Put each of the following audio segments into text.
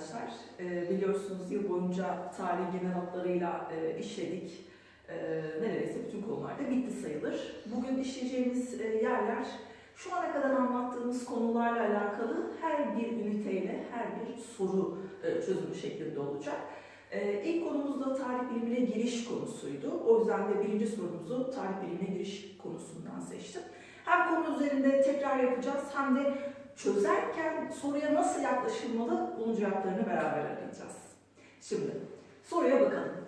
arkadaşlar. Ee, biliyorsunuz yıl boyunca tarih genel hatlarıyla e, işledik. Ee, neredeyse bütün konularda bitti sayılır. Bugün işleyeceğimiz e, yerler şu ana kadar anlattığımız konularla alakalı her bir üniteyle her bir soru e, çözümü şeklinde olacak. Ee, ilk konumuz da tarih bilimine giriş konusuydu. O yüzden de birinci sorumuzu tarih bilimine giriş konusundan seçtim. Hem konu üzerinde tekrar yapacağız hem de çözerken soruya nasıl yaklaşılmalı bunun cevaplarını beraber arayacağız. Şimdi soruya bakalım.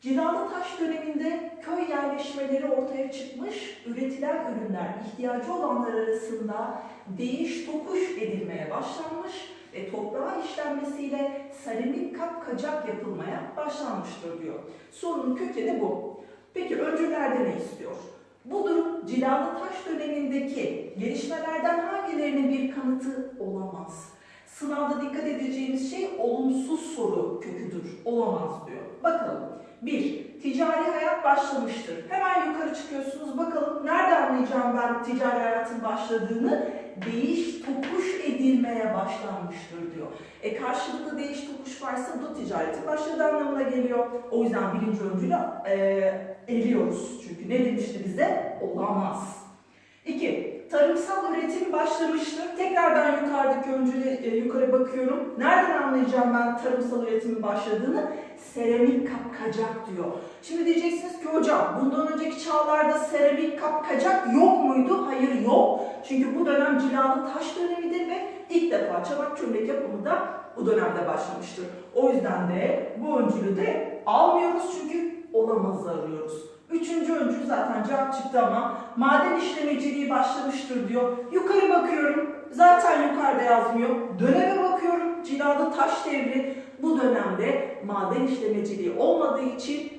Cilalı taş döneminde köy yerleşmeleri ortaya çıkmış, üretilen ürünler ihtiyacı olanlar arasında değiş tokuş edilmeye başlanmış ve toprağa işlenmesiyle seramik kap kacak yapılmaya başlanmıştır diyor. Sorunun kökeni bu. Peki öncülerde ne istiyor? Bu durum cilalı taş dönemindeki gelişmelerden hangilerinin bir kanıtı olamaz? Sınavda dikkat edeceğimiz şey olumsuz soru köküdür, olamaz diyor. Bakalım. 1. Ticari hayat başlamıştır. Hemen yukarı çıkıyorsunuz. Bakalım nerede anlayacağım ben ticari hayatın başladığını? Değiş tokuş edilmeye başlanmıştır diyor. E karşılıklı değiş tokuş varsa bu ticaretin başladığı anlamına. O yüzden birinci öncülü e, eliyoruz. Çünkü ne demişti bize? Olamaz. 2. Tarımsal üretim başlamıştır. Tekrardan yukarıdaki öncülü e, yukarı bakıyorum. Nereden anlayacağım ben tarımsal üretimin başladığını? Seramik kapkacak diyor. Şimdi diyeceksiniz ki hocam bundan önceki çağlarda seramik kapkacak yok muydu? Hayır yok. Çünkü bu dönem cilalı taş dönemidir ve ilk defa çanak çömlek yapımı da bu dönemde başlamıştır. O yüzden de bu öncülü de almıyoruz çünkü olamazı arıyoruz. Üçüncü öncül zaten cevap çıktı ama maden işlemeciliği başlamıştır diyor. Yukarı bakıyorum zaten yukarıda yazmıyor. Döneme bakıyorum cilalı taş devri bu dönemde maden işlemeciliği olmadığı için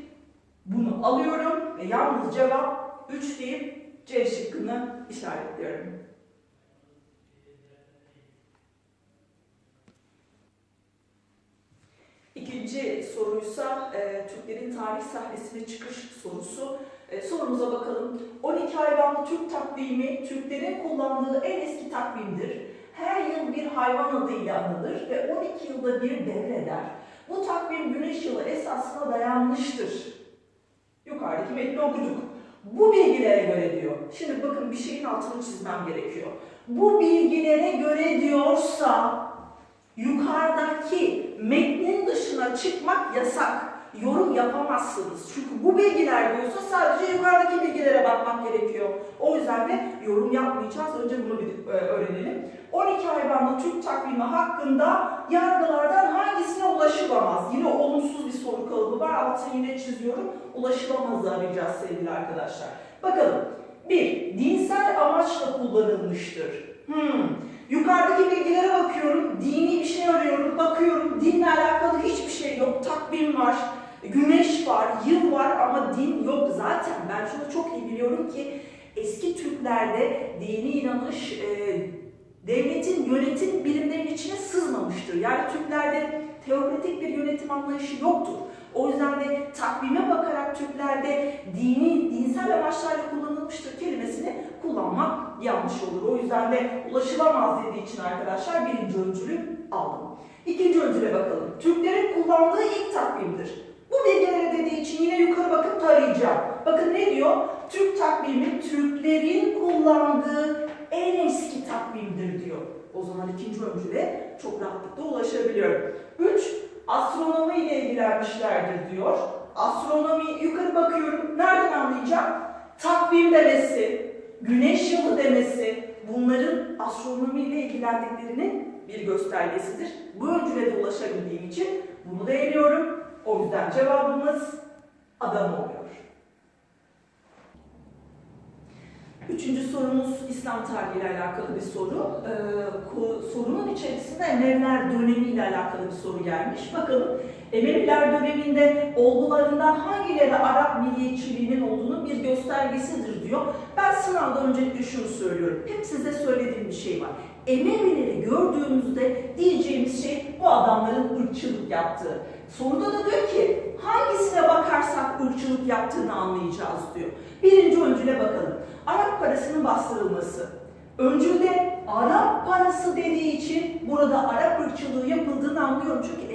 bunu alıyorum ve yalnız cevap 3 deyip C şıkkını işaretliyorum. İkinci soruysa e, Türklerin tarih sahnesine çıkış sorusu. E, sorumuza bakalım. 12 hayvanlı Türk takvimi Türklerin kullandığı en eski takvimdir. Her yıl bir hayvan adıyla anılır ve 12 yılda bir devreder. Bu takvim güneş yılı esasına dayanmıştır. Yukarıdaki metni okuduk. Bu bilgilere göre diyor. Şimdi bakın bir şeyin altını çizmem gerekiyor. Bu bilgilere göre diyorsa yukarıdaki metnin dışına çıkmak yasak. Yorum yapamazsınız. Çünkü bu bilgiler diyorsa sadece yukarıdaki bilgilere bakmak gerekiyor. O yüzden de yorum yapmayacağız. Önce bunu bir e, öğrenelim. 12 hayvanlı Türk takvimi hakkında yargılardan hangisine ulaşılamaz? Yine olumsuz bir soru kalıbı var. Altını yine çiziyorum. Ulaşılamazı arayacağız sevgili arkadaşlar. Bakalım. 1. Dinsel amaçla kullanılmıştır. Hmm. Yukarıdaki bilgilere bakıyorum, dini bir şey arıyorum, bakıyorum, dinle alakalı hiçbir şey yok. Takvim var, güneş var, yıl var ama din yok zaten. Ben şunu çok iyi biliyorum ki eski Türklerde dini inanış e, devletin yönetim birimlerinin içine sızmamıştır. Yani Türklerde teokratik bir yönetim anlayışı yoktur. O yüzden de takvime bakarak Türklerde dini, dinsel amaçlarla kullanılmıştır kelimesini kullanmak yanlış olur. O yüzden de ulaşılamaz dediği için arkadaşlar birinci öncülü aldım. İkinci öncüle bakalım. Türklerin kullandığı ilk takvimdir. Bu bilgilere dediği için yine yukarı bakıp tarayacağım. Bakın ne diyor? Türk takvimi Türklerin kullandığı en eski takvimdir diyor. O zaman ikinci öncüle çok rahatlıkla ulaşabiliyorum. 3. Astronomi ile ilgilenmişlerdir diyor. Astronomi yukarı bakıyorum. Nereden anlayacağım? Takvim demesi, güneş yılı demesi bunların astronomiyle ilgilendiklerinin bir göstergesidir. Bu öncüle de ulaşabildiğim için bunu da eliyorum. O yüzden cevabımız adam oluyor. Üçüncü sorumuz İslam tarihi ile alakalı bir soru. Ee, sorunun içerisinde Emeviler dönemiyle alakalı bir soru gelmiş. Bakalım Emeviler döneminde olgularından hangileri Arap milliyetçiliğinin olduğunu bir göstergesidir diyor. Ben sınavda öncelikle şunu söylüyorum. Hep size söylediğim bir şey var. Emevileri gördüğümüzde diyeceğimiz şey bu adamların ırkçılık yaptığı. Soruda da diyor ki hangisine bakarsak ırkçılık yaptığını anlayacağız diyor. Birinci öncüle bakalım. Arap parasının bastırılması. Öncülde Arap parası dediği için burada Arap ırkçılığı yapıldığını anlıyorum. Çünkü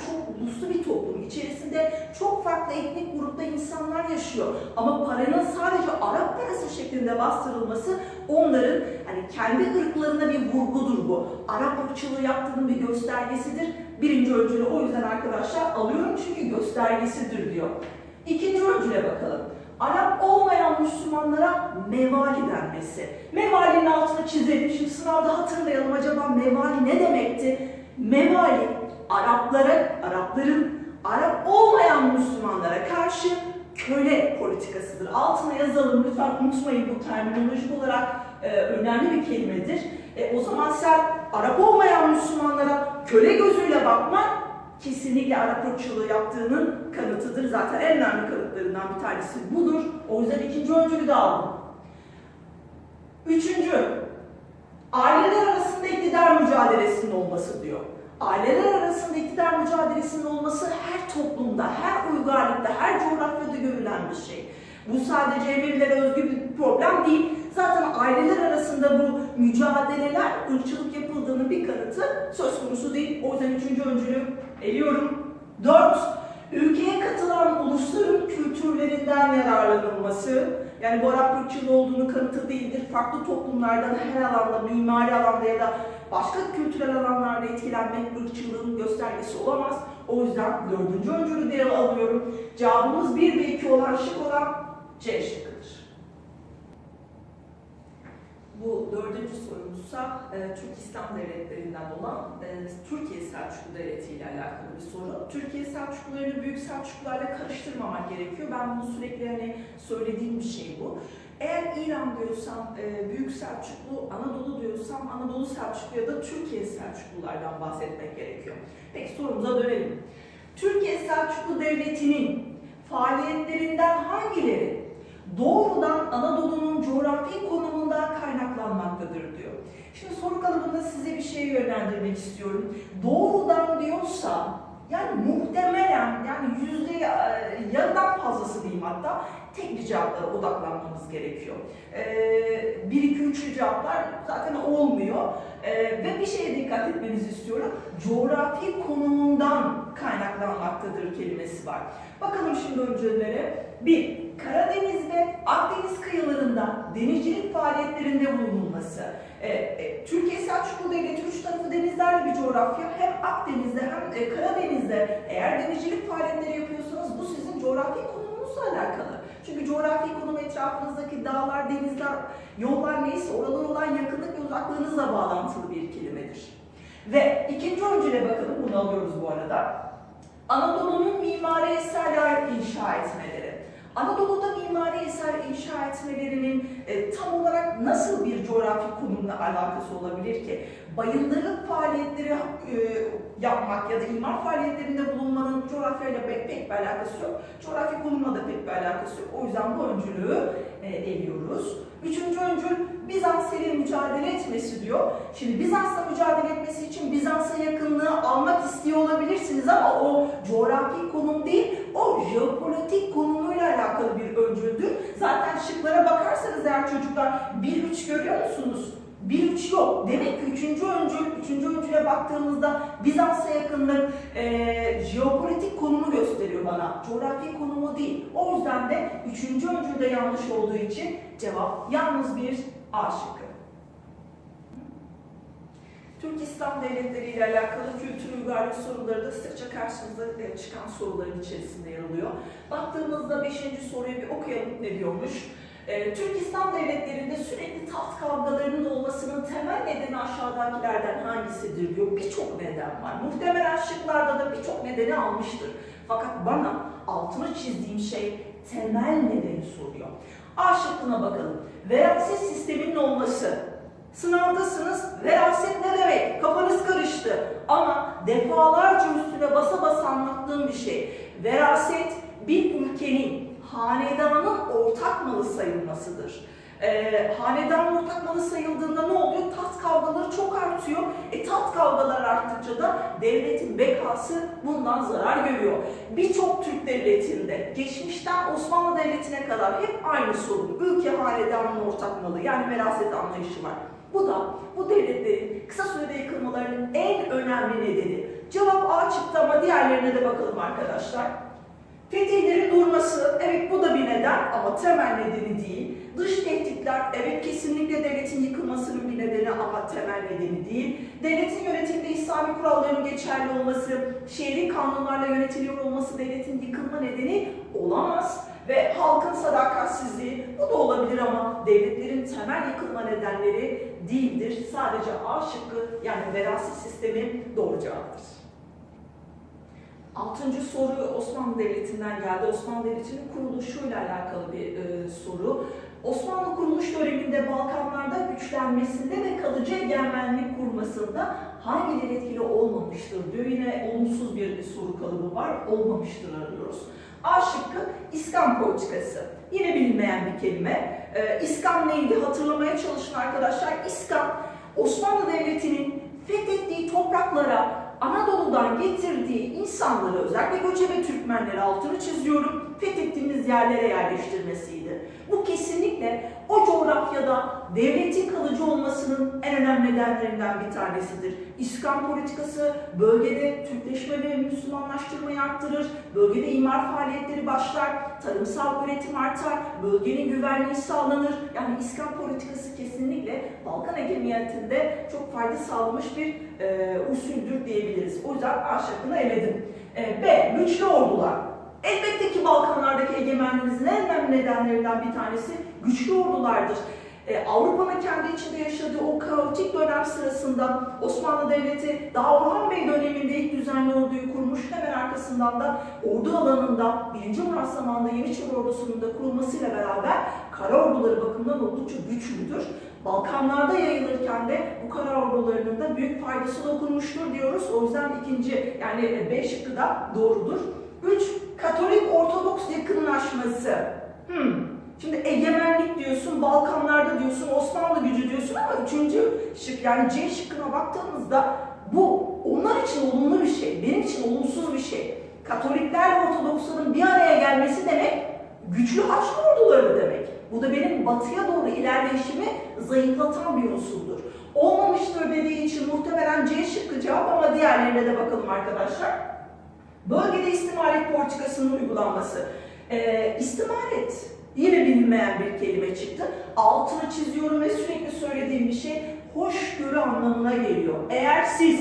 çok uluslu bir toplum. İçerisinde çok farklı etnik grupta insanlar yaşıyor. Ama paranın sadece Arap parası şeklinde bastırılması onların hani kendi ırklarına bir vurgudur bu. Arap ırkçılığı yaptığının bir göstergesidir. Birinci öncülü o yüzden arkadaşlar alıyorum çünkü göstergesidir diyor. İkinci öncüle bakalım. Arap olmayan Müslümanlara mevali denmesi. Mevalinin altını çizelim. Şimdi sınavda hatırlayalım acaba mevali ne demekti? Mevali Araplara, Arapların Arap olmayan Müslümanlara karşı köle politikasıdır. Altına yazalım lütfen unutmayın bu terminolojik olarak e, önemli bir kelimedir. E, o zaman sen Arap olmayan Müslümanlara köle gözüyle bakman kesinlikle Arap ırkçılığı yaptığının kanıtıdır. Zaten en önemli kanıtlarından bir tanesi budur. O yüzden ikinci öncülü de aldım. Üçüncü, aileler arasında iktidar mücadelesinin olması diyor. Aileler arasında iktidar mücadelesinin olması her toplumda, her uygarlıkta, her coğrafyada görülen bir şey. Bu sadece Emevilere özgü bir problem değil. Zaten aileler arasında bu mücadeleler, ırkçılık yapıldığının bir kanıtı söz konusu değil. O yüzden üçüncü öncülü eliyorum. Dört, ülkeye katılan ulusların kültürlerinden yararlanılması. Yani bu Arap ırkçılığı olduğunu kanıtı değildir. Farklı toplumlardan her alanda, mimari alanda ya da başka kültürel alanlarda etkilenmek ırkçılığın göstergesi olamaz. O yüzden dördüncü öncülü diye alıyorum. Cevabımız 1 ve 2 olan şık olan C. Bu dördüncü sorumuzsa e, Türk İslam devletlerinden olan e, Türkiye Selçuklu Devleti ile alakalı bir soru. Türkiye Selçuklularını Büyük Selçuklularla karıştırmamak gerekiyor. Ben bunu sürekli hani söylediğim bir şey bu. Eğer İran diyorsam e, Büyük Selçuklu, Anadolu diyorsam Anadolu Selçuklu ya da Türkiye Selçuklulardan bahsetmek gerekiyor. Peki sorumuza dönelim. Türkiye Selçuklu Devleti'nin faaliyetlerinden hangileri doğrudan Anadolu'nun coğrafi konumundan kaynaklanmaktadır diyor. Şimdi soru kalıbında size bir şey yönlendirmek istiyorum. Doğrudan diyorsa yani muhtemelen yani yüzde e, yarıdan fazlası diyeyim hatta tek bir cevaplara odaklanmamız gerekiyor. Ee, bir, iki, üçlü cevaplar zaten olmuyor. Ee, ve bir şeye dikkat etmenizi istiyorum. Coğrafi konumundan kaynaklanmaktadır kelimesi var. Bakalım şimdi öncülere. Bir, Karadeniz ve Akdeniz kıyılarında denizcilik faaliyetlerinde bulunulması. Ee, e, Türkiye Selçuklu Devleti üç tarafı denizlerle bir coğrafya. Hem Akdeniz'de hem e, Karadeniz'de eğer denizcilik faaliyetleri yapıyorsanız bu sizin coğrafi konumunuzla alakalı. Çünkü coğrafi konum etrafınızdaki dağlar, denizler, yollar neyse oralara olan yakınlık ve uzaklığınızla bağlantılı bir kelimedir. Ve ikinci öncüle bakalım, bunu alıyoruz bu arada. Anadolu'nun mimari eserler inşa etmeleri. Anadolu'da mimari eser inşa etmelerinin e, tam olarak nasıl bir coğrafi konumla alakası olabilir ki? Bayındırlık faaliyetleri e, yapmak ya da imar faaliyetlerinde bulunmanın coğrafyayla pek, pek bir alakası yok. Coğrafi konumla da pek bir alakası yok. O yüzden bu öncülüğü e, eliyoruz. Üçüncü öncül Bizans ile mücadele etmesi diyor. Şimdi Bizans'la mücadele etmesi için Bizans'a yakınlığı almak istiyor olabilirsiniz ama o coğrafi konum değil, o jeopolitik konumuyla alakalı bir öncüldür. Zaten şıklara bakarsanız eğer çocuklar 1-3 görüyor musunuz? 1-3 yok. Demek ki üçüncü öncül, üçüncü öncüle baktığımızda Bizans'a yakınlık e, jeopolitik konumu gösteriyor bana. Coğrafi konumu değil. O yüzden de üçüncü öncülde yanlış olduğu için cevap yalnız bir A şıkkı. Türk İslam devletleri ile alakalı kültür uygarlık soruları da sıkça karşımıza e, çıkan soruların içerisinde yer alıyor. Baktığımızda 5. soruyu bir okuyalım ne diyormuş. E, Türk İslam devletlerinde sürekli taht kavgalarının olmasının temel nedeni aşağıdakilerden hangisidir diyor. Birçok neden var. Muhtemelen şıklarda da birçok nedeni almıştır. Fakat bana altını çizdiğim şey temel nedeni soruyor. A şıkkına bakalım. Veraset sisteminin olması. Sınavdasınız, veraset ne demek? Kafanız karıştı. Ama defalarca üstüne basa basa anlattığım bir şey. Veraset bir ülkenin, hanedanın ortak malı sayılmasıdır. Ee, hanedanın ortak malı sayıldığında ne oluyor? Taht kavgaları çok artıyor. E taht kavgalar arttıkça da devletin bekası bundan zarar görüyor. Birçok Türk devletinde geçmişten Osmanlı Devleti'ne kadar hep aynı sorun. Ülke hanedanın ortak malı yani veraset anlayışı var. Bu da bu devletlerin kısa sürede yıkılmalarının en önemli nedeni. Cevap A çıktı ama diğerlerine de bakalım arkadaşlar. Fetihlerin durması, evet bu da bir neden ama temel nedeni değil. Dış tehditler, evet kesinlikle devletin yıkılmasının bir nedeni ama temel nedeni değil. Devletin yönetimde İslami kuralların geçerli olması, şehri kanunlarla yönetiliyor olması devletin yıkılma nedeni olamaz. Ve halkın sadakatsizliği, bu da olabilir ama devletlerin temel yıkılma nedenleri değildir. Sadece A şıkkı yani veraset sistemi doğru cevaptır. Altıncı soru Osmanlı Devleti'nden geldi. Osmanlı Devleti'nin kuruluşuyla alakalı bir e, soru. Osmanlı kuruluş döneminde Balkanlarda güçlenmesinde ve kalıcı egemenlik kurmasında hangileri etkili olmamıştır diyor. Olumsuz bir soru kalıbı var. Olmamıştır arıyoruz. A şıkkı İskan politikası. Yine bilinmeyen bir kelime. Ee, İskan neydi hatırlamaya çalışın arkadaşlar. İskan Osmanlı Devleti'nin fethettiği topraklara Anadolu'dan getirdiği insanları özellikle göçebe Türkmenleri altını çiziyorum fethettiğimiz yerlere yerleştirmesiydi. Bu kesinlikle o coğrafyada devletin kalıcı olmasının en önemli nedenlerinden bir tanesidir. İskan politikası bölgede Türkleşme ve Müslümanlaştırmayı arttırır, bölgede imar faaliyetleri başlar, tarımsal üretim artar, bölgenin güvenliği sağlanır. Yani İskan politikası kesinlikle Balkan egemeniyetinde çok fayda sağlamış bir e, usuldür diyebiliriz. O yüzden A şıkkını eledim. E, B. Güçlü ordular. Elbette ki Balkanlardaki egemenliğimizin en önemli nedenlerinden bir tanesi güçlü ordulardır. Ee, Avrupa'nın kendi içinde yaşadığı o kaotik dönem sırasında Osmanlı Devleti daha Orhan Bey döneminde ilk düzenli orduyu kurmuş. Hemen arkasından da ordu alanında 1. Murat zamanında Yeniçeri ordusunun da kurulmasıyla beraber kara orduları bakımından oldukça güçlüdür. Balkanlarda yayılırken de bu kara ordularının da büyük faydası dokunmuştur diyoruz. O yüzden ikinci yani B şıkkı da doğrudur. 3. Katolik Ortodoks yakınlaşması. Hmm. Şimdi egemenlik diyorsun, Balkanlarda diyorsun, Osmanlı gücü diyorsun ama üçüncü şık yani C şıkkına baktığımızda bu onlar için olumlu bir şey, benim için olumsuz bir şey. Katolikler ve Ortodoksların bir araya gelmesi demek güçlü Haçlı orduları demek. Bu da benim batıya doğru ilerleyişimi zayıflatan bir unsurdur. Olmamıştır dediği için muhtemelen C şıkkı cevap ama diğerlerine de bakalım arkadaşlar. Bölgede istimaret politikasının uygulanması. Ee, istimaret yine bilinmeyen bir kelime çıktı. Altını çiziyorum ve sürekli söylediğim bir şey hoşgörü anlamına geliyor. Eğer siz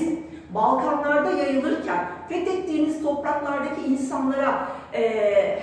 Balkanlarda yayılırken fethettiğiniz topraklardaki insanlara e,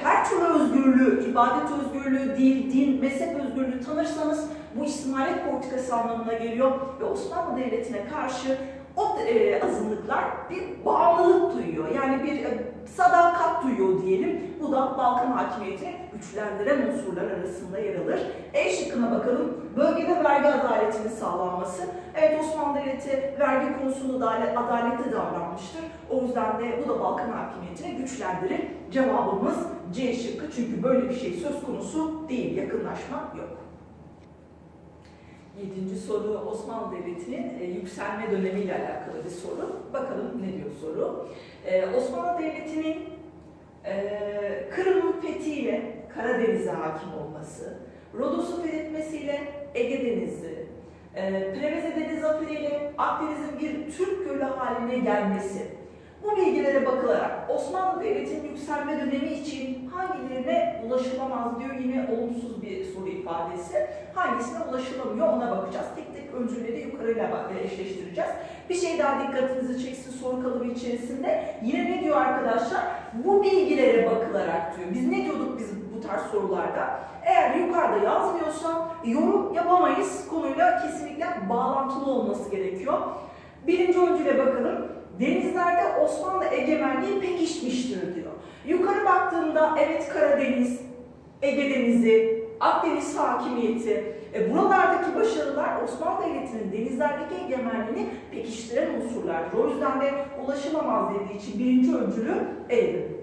her türlü özgürlüğü, ibadet özgürlüğü, dil, din, mezhep özgürlüğü tanırsanız bu istimaret politikası anlamına geliyor ve Osmanlı Devleti'ne karşı o e, azınlıklar bir bağlılık duyuyor. Yani bir e, sadakat duyuyor diyelim. Bu da Balkan hakimiyetini güçlendiren unsurlar arasında yer alır. E şıkkına bakalım. Bölgede vergi adaletinin sağlanması. Evet Osmanlı Devleti vergi konusunda da adaletli davranmıştır. O yüzden de bu da Balkan hakimiyetini güçlendirir. Cevabımız C şıkkı. Çünkü böyle bir şey söz konusu değil. Yakınlaşma yok. Yedinci soru Osmanlı Devleti'nin e, yükselme dönemiyle alakalı bir soru. Bakalım ne diyor soru. E, Osmanlı Devleti'nin e, Kırım'ın fethiyle Karadeniz'e hakim olması, Rodos'u fethetmesiyle Ege Denizi, Preveze Deniz zaferiyle Akdeniz'in bir Türk gölü haline gelmesi. Bu bilgilere bakılarak Osmanlı Devleti'nin yükselme dönemi için hangilerine ulaşılamaz diyor yine olumsuz bir soru ifadesi. Hangisine ulaşılamıyor ona bakacağız. Tek tek öncüleri yukarıyla eşleştireceğiz. Bir şey daha dikkatinizi çeksin soru kalıbı içerisinde. Yine ne diyor arkadaşlar? Bu bilgilere bakılarak diyor. Biz ne diyorduk biz bu tarz sorularda? Eğer yukarıda yazmıyorsa yorum yapamayız. Konuyla kesinlikle bağlantılı olması gerekiyor. Birinci öncüle bakalım. Denizlerde Osmanlı egemenliği pekişmiştir diyor. Yukarı baktığımda evet Karadeniz, Ege Denizi, Akdeniz hakimiyeti, e, buralardaki başarılar Osmanlı Devleti'nin denizlerdeki egemenliğini pekiştiren unsurlardır. O yüzden de ulaşılamaz dediği için birinci öncülü eledim.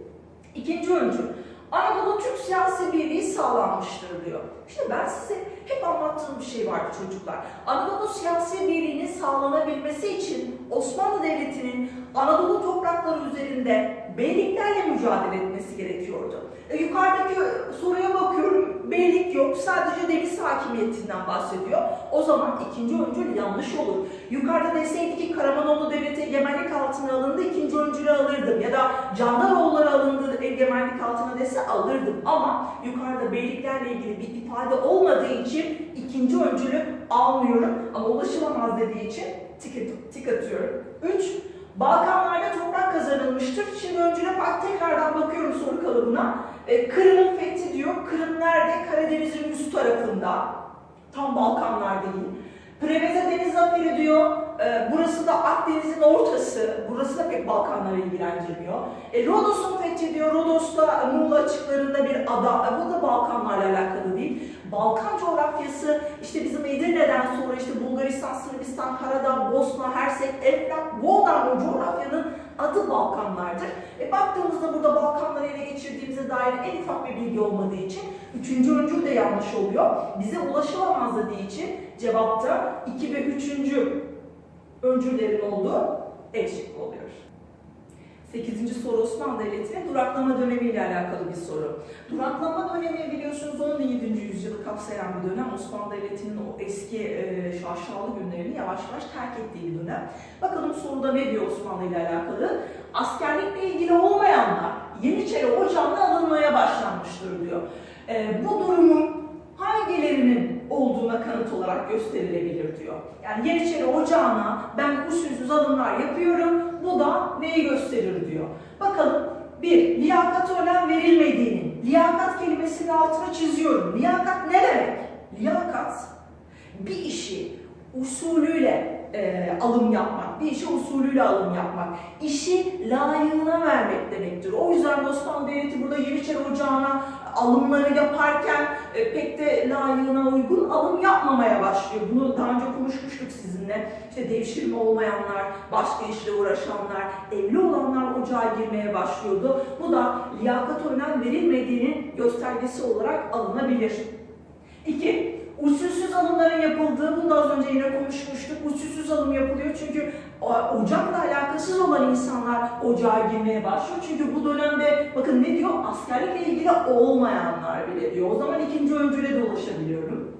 İkinci öncül, Anadolu Türk siyasi birliği sağlanmıştır diyor. Şimdi ben size hep anlattığım bir şey vardı çocuklar. Anadolu siyasi birliğinin sağlanabilmesi için Osmanlı Devleti'nin Anadolu toprakları üzerinde beyliklerle mücadele etmesi gerekiyordu. E, yukarıdaki soruya bakıyorum, beylik yok, sadece deniz hakimiyetinden bahsediyor. O zaman ikinci öncül yanlış olur. Yukarıda deseydi ki Karamanoğlu Devleti egemenlik altına alındı, ikinci öncülü alırdım. Ya da Candaroğulları alındı egemenlik altına dese alırdım. Ama yukarıda beyliklerle ilgili bir ifade olmadığı için ikinci öncülü almıyorum. Ama ulaşılamaz dediği için tik, tik atıyorum. 3. Balkanlarda toprak kazanılmıştır. Şimdi öncüle bak tekrardan bakıyorum soru kalıbına. E, Kırım'ın fethi diyor. Kırım nerede? Karadeniz'in üst tarafında. Tam Balkanlar değil. Preveze Deniz Zaferi diyor. E, burası da Akdeniz'in ortası. Burası da pek Balkanları ilgilendirmiyor. E, Rodos'un fethi diyor. Rodos'ta Muğla açıklarında bir ada. E, bu da Balkanlarla alakalı değil. Balkan coğrafyası işte bizim Edirne'den sonra işte Bulgaristan, Sırbistan, Karadağ, Bosna, Hersek, Eflak, Moğol'dan o coğrafyanın adı Balkanlardır. E baktığımızda burada Balkanları ele geçirdiğimize dair en ufak bir bilgi olmadığı için üçüncü öncül de yanlış oluyor. Bize ulaşılamaz dediği için cevapta 2 ve 3. öncüllerin olduğu şıkkı oluyor. 8. soru Osmanlı Devleti'nin duraklama dönemiyle alakalı bir soru. Duraklama dönemi biliyorsunuz 17. yüzyılı kapsayan bir dönem. Osmanlı Devleti'nin o eski e, şaşalı günlerini yavaş yavaş terk ettiği bir dönem. Bakalım soruda ne diyor Osmanlı ile alakalı? Askerlikle ilgili olmayanlar Yeniçeri Ocağı'na alınmaya başlanmıştır diyor. E, bu durumun hangilerinin olduğuna kanıt olarak gösterilebilir diyor. Yani Yeniçeri Ocağı'na ben usulsüz alımlar yapıyorum, bu da neyi gösterir diyor. Bakalım bir, liyakat önem verilmediğinin, liyakat kelimesinin altına çiziyorum. Liyakat ne demek? Liyakat bir işi usulüyle e, alım yapmak, bir işe usulüyle alım yapmak, işi layığına vermek demektir. O yüzden Osmanlı Devleti burada Yeniçeri Ocağı'na alımları yaparken e, pek de layığına uygun alım yapmamaya başlıyor. Bunu daha önce konuşmuştuk sizinle. İşte devşirme olmayanlar, başka işle uğraşanlar, evli olanlar ocağa girmeye başlıyordu. Bu da liyakat önem verilmediğinin göstergesi olarak alınabilir. İki, usulsüz alımların yapıldığı, bunu da az önce yine konuşmuştuk. Usulsüz alım yapılıyor çünkü ocakla alakasız olan insanlar ocağa girmeye başlıyor. Çünkü bu dönemde bakın ne diyor? Askerlikle ilgili olmayanlar bile diyor. O zaman ikinci öncüle de ulaşabiliyorum.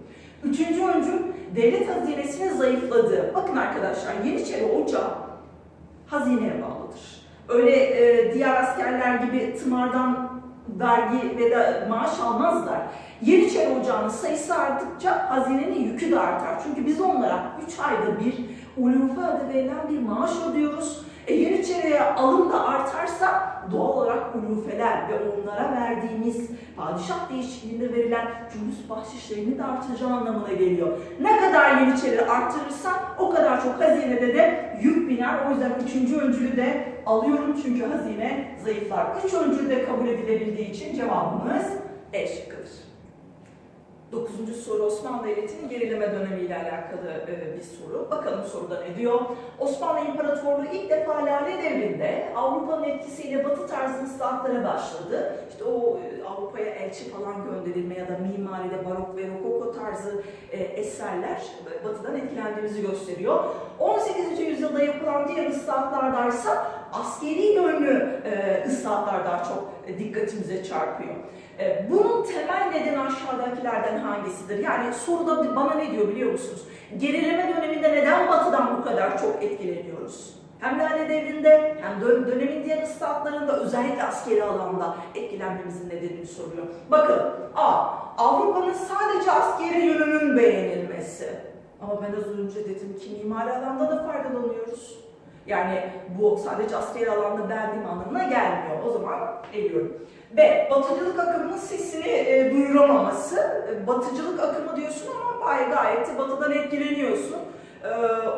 Üçüncü öncül devlet hazinesinin zayıfladığı. Bakın arkadaşlar Yeniçeri Ocağı hazineye bağlıdır. Öyle e, diğer askerler gibi tımardan vergi ve de maaş almazlar. Yeniçeri Ocağı'nın sayısı arttıkça hazinenin yükü de artar. Çünkü biz onlara 3 ayda bir ulufe adı verilen bir maaş ödüyoruz. E, Yeniçeri'ye alım da artarsa doğal olarak ulufeler ve onlara verdiğimiz padişah değişikliğinde verilen cülüs bahşişlerinin de artacağı anlamına geliyor. Ne kadar Yeniçeri arttırırsan o kadar çok hazinede de yük biner. O yüzden üçüncü öncülü de alıyorum çünkü hazine zayıflar. Üç öncül de kabul edilebildiği için cevabımız E şıkkıdır. Dokuzuncu soru Osmanlı Devleti'nin gerileme dönemiyle alakalı e, bir soru. Bakalım soruda ne diyor? Osmanlı İmparatorluğu ilk defa Lale Devri'nde Avrupa'nın etkisiyle Batı tarzı ıslahatlara başladı. İşte o e, Avrupa'ya elçi falan gönderilme ya da mimaride barok ve rokoko tarzı e, eserler Batı'dan etkilendiğimizi gösteriyor. 18. yüzyılda yapılan diğer ıslahatlardaysa askeri yönlü ıslahatlar daha çok dikkatimize çarpıyor. E, Bunun temel nedeni aşağıdakilerden hangisidir? Yani soruda bana ne diyor biliyor musunuz? Gerileme döneminde neden batıdan bu kadar çok etkileniyoruz? Hem Lale Devri'nde hem dö- dönemin diğer ıslahatlarında özellikle askeri alanda etkilenmemizin nedenini soruyor. Bakın A. Avrupa'nın sadece askeri yönünün beğenilmesi. Ama ben az önce dedim ki mimari alanda da faydalanıyoruz. Yani bu sadece askeri alanda beğendiğim anlamına gelmiyor. O zaman eliyorum. B. Batıcılık akımının sesini e, duyuramaması. E, batıcılık akımı diyorsun ama gayet, gayet batıdan etkileniyorsun. E,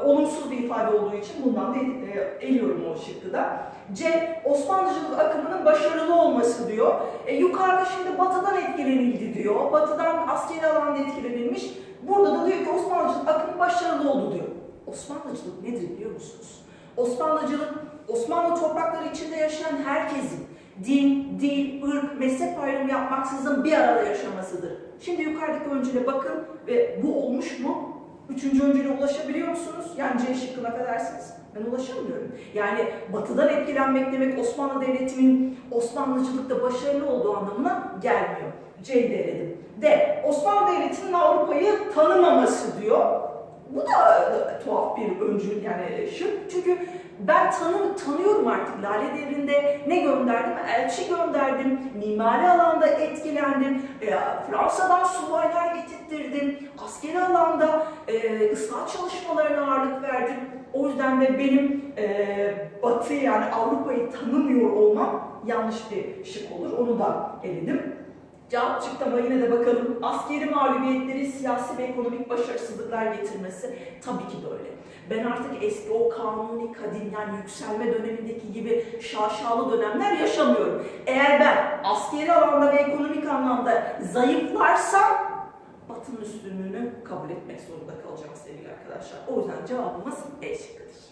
olumsuz bir ifade olduğu için bundan da e, eliyorum o şıkkı da. C. Osmanlıcılık akımının başarılı olması diyor. E, yukarıda şimdi batıdan etkilenildi diyor. Batıdan askeri alanda etkilenilmiş. Burada da diyor ki Osmanlıcılık akımı başarılı oldu diyor. Osmanlıcılık nedir biliyor musunuz? Osmanlıcılık, Osmanlı toprakları içinde yaşayan herkesin din, dil, ırk, mezhep ayrımı yapmaksızın bir arada yaşamasıdır. Şimdi yukarıdaki öncüle bakın ve bu olmuş mu? Üçüncü öncüle ulaşabiliyor musunuz? Yani C şıkkına affedersiniz. Ben ulaşamıyorum. Yani batıdan etkilenmek demek Osmanlı Devleti'nin Osmanlıcılıkta başarılı olduğu anlamına gelmiyor. C'yi de eledim. D. Osmanlı Devleti'nin Avrupa'yı tanımaması diyor. Bu da tuhaf bir öncül yani şık. Çünkü Ben tanı, tanıyorum artık Lale Devri'nde ne gönderdim? Elçi gönderdim, mimari alanda etkilendim, e, Fransa'dan subaylar getirttirdim, askeri alanda e, ıslah çalışmalarına ağırlık verdim. O yüzden de benim e, Batı yani Avrupa'yı tanımıyor olmam yanlış bir şık olur. Onu da eledim. Cevap çıktı ama yine de bakalım. Askeri mağlubiyetleri siyasi ve ekonomik başarısızlıklar getirmesi tabii ki böyle. Ben artık eski o kanuni kadim yani yükselme dönemindeki gibi şaşalı dönemler yaşamıyorum. Eğer ben askeri alanda ve ekonomik anlamda zayıflarsam Batı'nın üstünlüğünü kabul etmek zorunda kalacağım sevgili arkadaşlar. O yüzden cevabımız E şıkkıdır.